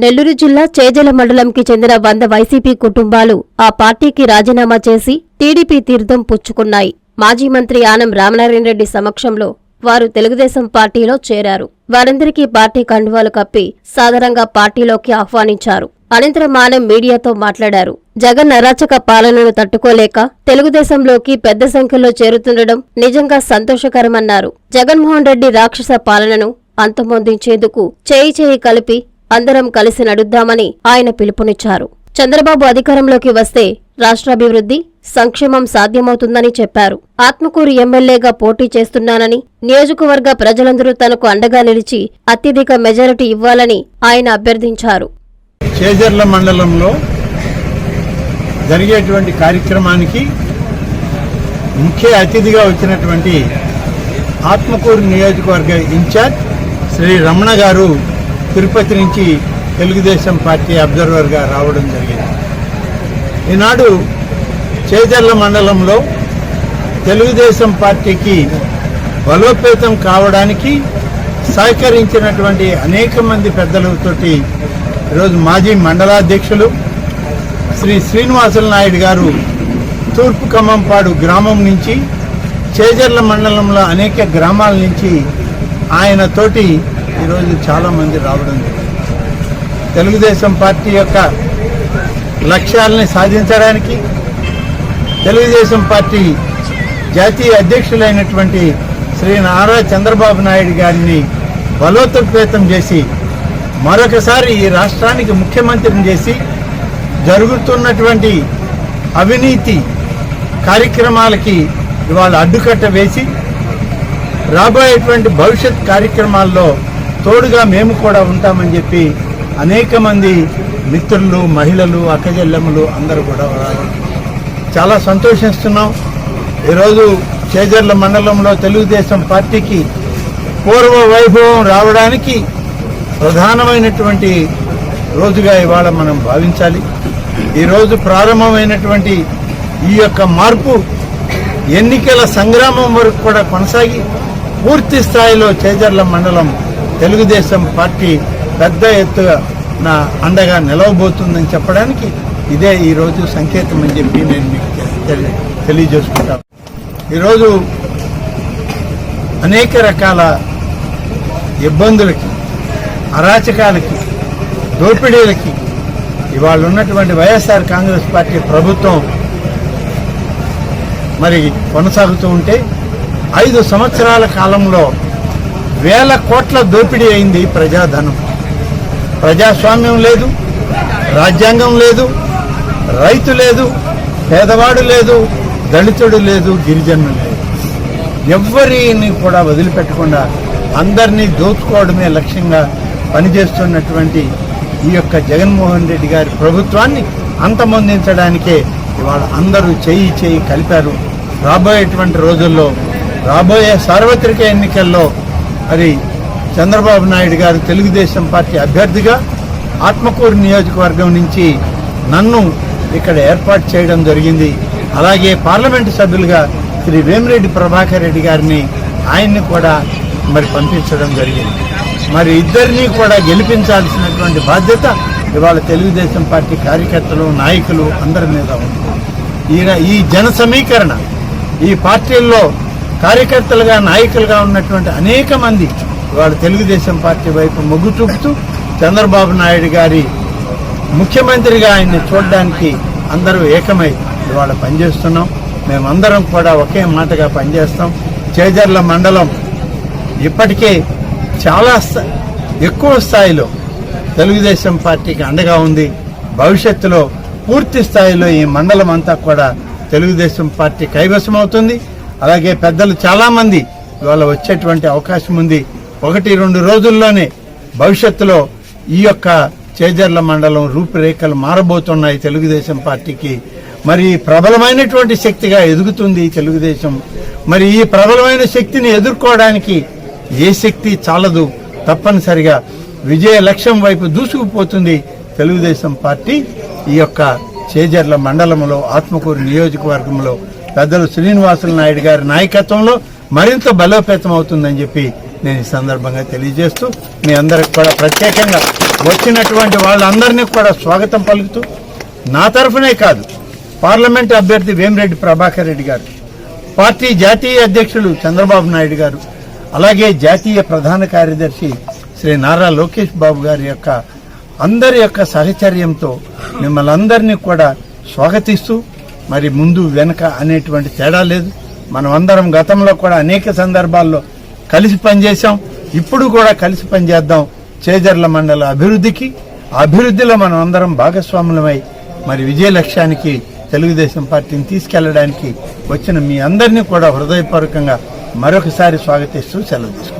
నెల్లూరు జిల్లా చేజల మండలంకి చెందిన వంద వైసీపీ కుటుంబాలు ఆ పార్టీకి రాజీనామా చేసి టీడీపీ తీర్థం పుచ్చుకున్నాయి. మాజీ మంత్రి ఆనం రామనారాయణ రెడ్డి సమక్షంలో వారు తెలుగుదేశం పార్టీలో చేరారు. వారందరికీ పార్టీ కండువాలు కప్పి సాదరంగా పార్టీలోకి ఆహ్వానించారు. అనంతరం ఆనం మీడియాతో మాట్లాడారు. జగన్ అరాచక పాలనను తట్టుకోలేక తెలుగుదేశంలోకి పెద్ద సంఖ్యలో చేరుతుండడం నిజంగా సంతోషకరమన్నారు. జగన్మోహన్ రెడ్డి రాక్షస పాలనను అంతమొందించేందుకు చేయి చేయి కలిపి అందరం కలిసి నడుద్దామని ఆయన పిలుపునిచ్చారు. చంద్రబాబు అధికారంలోకి వస్తే రాష్ట్రాభివృద్ధి సంక్షేమం సాధ్యమవుతుందని చెప్పారు. ఆత్మకూరు ఎమ్మెల్యేగా పోటీ చేస్తున్నానని నియోజకవర్గ ప్రజలందరూ తనకు అండగా నిలిచి అత్యధిక మెజారిటీ ఇవ్వాలని ఆయన అభ్యర్థించారు. చేజర్ల మండలంలో జరిగేటువంటి కార్యక్రమానికి ముఖ్య అతిథిగా వచ్చినటువంటి ఆత్మకూరు నియోజకవర్గ ఇన్ఛార్జ్ శ్రీ రమణ గారు తిరుపతి నుంచి తెలుగుదేశం పార్టీ అబ్జర్వర్గా రావడం జరిగింది. ఈనాడు చేజర్ల మండలంలో తెలుగుదేశం పార్టీకి బలోపేతం కావడానికి సహకరించినటువంటి అనేక మంది పెద్దలతోటి ఈరోజు మాజీ మండలాధ్యక్షులు శ్రీ శ్రీనివాసుల నాయుడు గారు తూర్పు ఖమ్మంపాడు గ్రామం నుంచి చేజర్ల మండలంలో అనేక గ్రామాల నుంచి ఆయన తోటి ఈరోజు చాలామంది రావడం తెలుగుదేశం పార్టీ యొక్క లక్ష్యాలని సాధించడానికి తెలుగుదేశం పార్టీ జాతీయ అధ్యక్షులైనటువంటి శ్రీ నారా చంద్రబాబు నాయుడు గారిని బలోపేతం చేసి మరొకసారి ఈ రాష్ట్రానికి ముఖ్యమంత్రిని చేసి జరుగుతున్నటువంటి అవినీతి కార్యక్రమాలకి ఇవాళ అడ్డుకట్ట వేసి రాబోయేటువంటి భవిష్యత్ కార్యక్రమాల్లో తోడుగా మేము కూడా ఉంటామని చెప్పి అనేక మంది మిత్రులు మహిళలు అక్కజెల్లెమ్మలు అందరూ కూడా వారు చాలా సంతోషిస్తున్నాం. ఈరోజు చేజర్ల మండలంలో తెలుగుదేశం పార్టీకి పూర్వ వైభవం రావడానికి ప్రధానమైనటువంటి రోజుగా ఇవాళ మనం భావించాలి. ఈరోజు ప్రారంభమైనటువంటి ఈ యొక్క మార్పు ఎన్నికల సంగ్రామం వరకు కూడా కొనసాగి పూర్తి స్థాయిలో చేజర్ల మండలం తెలుగుదేశం పార్టీ పెద్ద ఎత్తుగా నా అండగా నిలవబోతుందని చెప్పడానికి ఇదే ఈరోజు సంకేతం అని చెప్పి నేను మీకు తెలి- తెలియజేసుకుంటాను. ఈరోజు అనేక రకాల ఇబ్బందులకి అరాచకాలకి దోపిడీలకి ఇవాళ ఉన్నటువంటి వైఎస్ఆర్ కాంగ్రెస్ పార్టీ ప్రభుత్వం మరి కొనసాగుతూ ఉంటే ఐదు సంవత్సరాల కాలంలో వేల కోట్ల దోపిడీ అయింది ప్రజాధనం. ప్రజాస్వామ్యం లేదు రాజ్యాంగం లేదు రైతు లేదు పేదవాడు లేదు దళితుడు లేదు గిరిజను లేదు. ఎవ్వరిని కూడా వదిలిపెట్టకుండా అందరినీ దోచుకోవడమే లక్ష్యంగా పనిచేస్తున్నటువంటి ఈ యొక్క జగన్మోహన్ రెడ్డి గారి ప్రభుత్వాన్ని అంతమొందించడానికే ఇవాళ అందరూ చేయి చేయి కలిపారు. రాబోయేటువంటి రోజుల్లో రాబోయే సార్వత్రిక ఎన్నికల్లో మరి చంద్రబాబు నాయుడు గారు తెలుగుదేశం పార్టీ అభ్యర్థిగా ఆత్మకూరు నియోజకవర్గం నుంచి నన్ను ఇక్కడ ఏర్పాటు చేయడం జరిగింది. అలాగే పార్లమెంటు సభ్యులుగా శ్రీ వేమిరెడ్డి ప్రభాకర్ రెడ్డి గారిని ఆయన్ని కూడా మరి పంపించడం జరిగింది. మరి ఇద్దరినీ కూడా గెలిపించాల్సినటువంటి బాధ్యత ఇవాళ తెలుగుదేశం పార్టీ కార్యకర్తలు నాయకులు అందరి మీద ఉంది. ఈ జన సమీకరణ ఈ పార్టీల్లో కార్యకర్తలుగా నాయకులుగా ఉన్నటువంటి అనేక మంది వాళ్ళు తెలుగుదేశం పార్టీ వైపు మొగ్గు చూపుతూ చంద్రబాబు నాయుడు గారి ముఖ్యమంత్రిగా ఆయన్ని చూడడానికి అందరూ ఏకమై ఇవాళ పనిచేస్తున్నాం. మేమందరం కూడా ఒకే మాటగా పనిచేస్తాం. చేజర్ల మండలం ఇప్పటికే చాలా ఎక్కువ స్థాయిలో తెలుగుదేశం పార్టీకి అండగా ఉంది. భవిష్యత్తులో పూర్తి స్థాయిలో ఈ మండలం అంతా కూడా తెలుగుదేశం పార్టీ కైవసం అవుతుంది అలాగే పెద్దలు చాలామంది ఇవాళ వచ్చేటువంటి అవకాశం ఉంది. ఒకటి రెండు రోజుల్లోనే భవిష్యత్తులో ఈ యొక్క చేజర్ల మండలం రూపురేఖలు మారబోతున్నాయి తెలుగుదేశం పార్టీకి. మరి ప్రబలమైనటువంటి శక్తిగా ఎదుగుతుంది తెలుగుదేశం. మరి ఈ ప్రబలమైన శక్తిని ఎదుర్కోవడానికి ఏ శక్తి చాలదు తప్పనిసరిగా విజయ లక్ష్యం వైపు దూసుకుపోతుంది తెలుగుదేశం పార్టీ ఈ యొక్క చేజర్ల మండలంలో ఆత్మకూరు నియోజకవర్గంలో. పెద్దలు శ్రీనివాసులు నాయుడు గారి నాయకత్వంలో మరింత బలోపేతం అవుతుందని చెప్పి నేను ఈ సందర్భంగా తెలియజేస్తూ మీ అందరికి కూడా ప్రత్యేకంగా వచ్చినటువంటి వాళ్ళందరినీ కూడా స్వాగతం పలుకుతూ నా తరఫునే కాదు పార్లమెంట్ అభ్యర్థి వేమిరెడ్డి ప్రభాకర్ రెడ్డి గారు పార్టీ జాతీయ అధ్యక్షులు చంద్రబాబు నాయుడు గారు అలాగే జాతీయ ప్రధాన కార్యదర్శి శ్రీ నారా లోకేష్ బాబు గారి యొక్క అందరి యొక్క సహచర్యంతో మిమ్మల్ని అందరినీ కూడా స్వాగతిస్తూ మరి ముందు వెనక అనేటువంటి తేడా లేదు. మనం అందరం గతంలో కూడా అనేక సందర్భాల్లో కలిసి పనిచేసాం ఇప్పుడు కూడా కలిసి పనిచేద్దాం. చేజర్ల మండల అభివృద్ధికి అభివృద్ధిలో మనం అందరం భాగస్వాములమై మరి విజయ లక్ష్యానికి తెలుగుదేశం పార్టీని తీసుకెళ్ళడానికి వచ్చిన మీ అందరినీ కూడా హృదయపూర్వకంగా మరొకసారి స్వాగతిస్తూ సెలవు తీసుకుంటాం